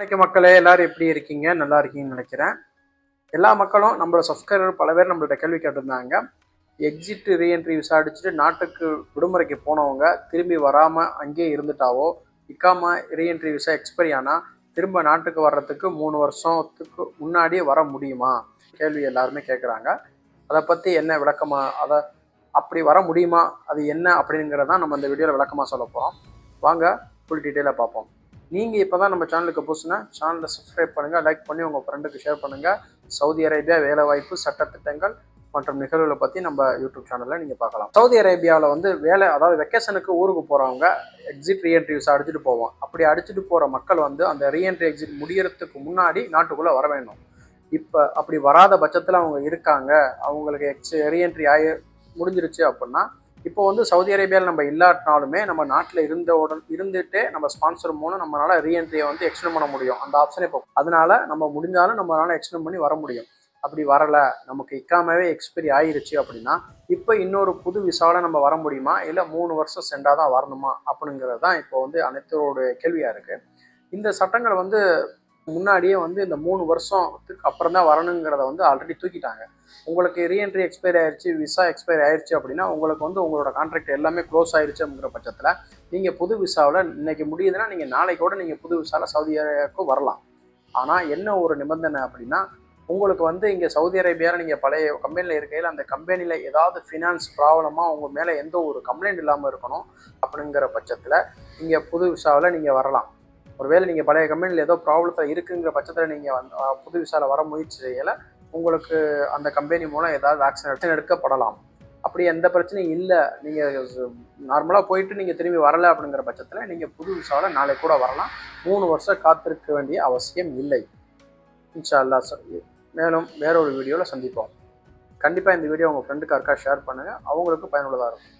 வணக்கம் மக்களே எல்லாரும் எப்படி இருக்கீங்க? நல்லா இருக்கீங்கன்னு நினைக்கிறேன். எல்லா மக்களும் நம்மளோட சப்ஸ்கிரைபர் பல பேர் நம்மள்ட்ட கேள்வி கேட்டிருந்தாங்க. எக்ஸிட் ரீஎன்ட்ரி விசாரிச்சுட்டு நாட்டுக்கு விடுமுறைக்கு போனவங்க திரும்பி வராமல் அங்கேயே இருந்துட்டாவோ இக்காம ரீஎன்ட்ரி விசா எக்ஸ்பைரி ஆனால் திரும்ப நாட்டுக்கு வர்றதுக்கு மூணு வருஷத்துக்கு முன்னாடியே வர முடியுமா? கேள்வி எல்லாருமே கேட்குறாங்க அதை பற்றி என்ன விளக்கமாக அதை அப்படி வர முடியுமா அது என்ன அப்படிங்கிறதான் நம்ம இந்த வீடியோவில் விளக்கமாக சொல்ல போகிறோம் வாங்க ஃபுல் டீட்டெயிலாக பார்ப்போம். நீங்கள் இப்போ தான் நம்ம சேனலுக்கு புதுசுனா சேனலை சப்ஸ்கிரைப் பண்ணுங்கள் லைக் பண்ணி உங்கள் ஃப்ரெண்டுக்கு ஷேர் பண்ணுங்கள் சவுதி அரேபியா வேலைவாய்ப்பு சட்டத்திட்டங்கள் மற்றும் நிகழ்வுகளை பற்றி நம்ம யூடியூப் சேனலில் நீங்கள் பார்க்கலாம். சவுதி அரேபியாவில் வந்து வேலை அதாவது வெக்கேஷனுக்கு ஊருக்கு போகிறவங்க எக்ஸிட் ரீஎன்ட்ரி விசா அடிச்சுட்டு போவோம் அப்படி அடிச்சுட்டு போகிற மக்கள் வந்து அந்த ரீஎன்ட்ரி எக்ஸிட் முடியறதுக்கு முன்னாடி நாட்டுக்குள்ளே வர வேண்டும் இப்போ அப்படி வராத பட்சத்தில் அவங்க இருக்காங்க அவங்களுக்கு எக்ஸ் ரீஎன்ட்ரி ஆகி முடிஞ்சிருச்சு அப்படின்னா இப்போ வந்து சவுதி அரேபியாவில் நம்ம இல்லாட்டினாலுமே நம்ம நாட்டில் இருந்த உடன் இருந்துட்டே நம்ம ஸ்பான்சர் மூலம் நம்மளால் ரீஎன்ட்ரியை வந்து எக்ஸ்டெண்ட் பண்ண முடியும். அந்த ஆப்ஷனே இப்போ அதனால நம்ம முடிஞ்சாலும் நம்மளால் எக்ஸ்டெண்ட் பண்ணி வர முடியும். அப்படி வரலை நமக்கு இக்காமவே எக்ஸ்பைரி ஆயிருச்சு அப்படின்னா இப்போ இன்னொரு புது விசாவில் நம்ம வர முடியுமா? இல்லை மூணு வருஷம் சென்றால் தான் வரணுமா? அப்படிங்கிறது தான் இப்போ வந்து அனைத்தரோட கேள்வியாக இருக்குது இந்த சட்டங்கள் வந்து முன்னாடியே வந்து இந்த மூணு வருஷத்துக்கு அப்புறம் தான் வரணுங்கிறத வந்து ஆல்ரெடி தூக்கிட்டாங்க. உங்களுக்கு ரீஎன்ட்ரி எக்ஸ்பைரி ஆயிடுச்சு விசா எக்ஸ்பைரி ஆயிடுச்சு அப்படின்னா உங்களுக்கு வந்து உங்களோட கான்ட்ராக்ட் எல்லாமே க்ளோஸ் ஆயிடுச்சு அப்படிங்கிற பட்சத்தில் நீங்கள் புது விசாவில் இன்னைக்கு முடியுதுன்னா நீங்கள் நாளைக்கு கூட நீங்கள் புது விசாவில் சவுதி அரேபியாவுக்கு வரலாம். ஆனால் என்ன ஒரு நிபந்தனை அப்படின்னா உங்களுக்கு வந்து இங்கே சவுதி அரேபியாவில் நீங்கள் பழைய கம்பெனியில் இருக்கையில் அந்த கம்பெனியில் ஏதாவது ஃபினான்ஸ் ப்ராப்ளமாக உங்கள் மேலே எந்த ஒரு கம்ப்ளைண்ட் இல்லாமல் இருக்கணும் அப்படிங்கிற பட்சத்தில் நீங்கள் புது விசாவில் நீங்கள் வரலாம். ஒருவேளை நீங்கள் பழைய கம்பெனியில் ஏதோ ப்ராப்ளத்தில் இருக்குங்கிற பட்சத்தில் நீங்கள் வந்து புது விசாவில் வர முயற்சி செய்யலை உங்களுக்கு அந்த கம்பெனி மூலம் ஏதாவது ஆக்ஷன் எடுத்து எடுக்கப்படலாம். அப்படி எந்த பிரச்சனையும் இல்லை. நீங்கள் நார்மலாக போயிட்டு நீங்கள் திரும்பி வரலை அப்படிங்கிற பட்சத்தில் நீங்கள் புது விசாவில் நாளை கூட வரலாம். மூணு வருஷம் காத்திருக்க வேண்டிய அவசியம் இல்லை. இன்ஷா அல்லாஹ் மேலும் வேற ஒரு வீடியோவில் சந்திப்போம். கண்டிப்பாக இந்த வீடியோ உங்கள் ஃப்ரெண்டுக்காருக்கா ஷேர் பண்ணுங்கள் அவங்களுக்கு பயனுள்ளதாக இருக்கும்.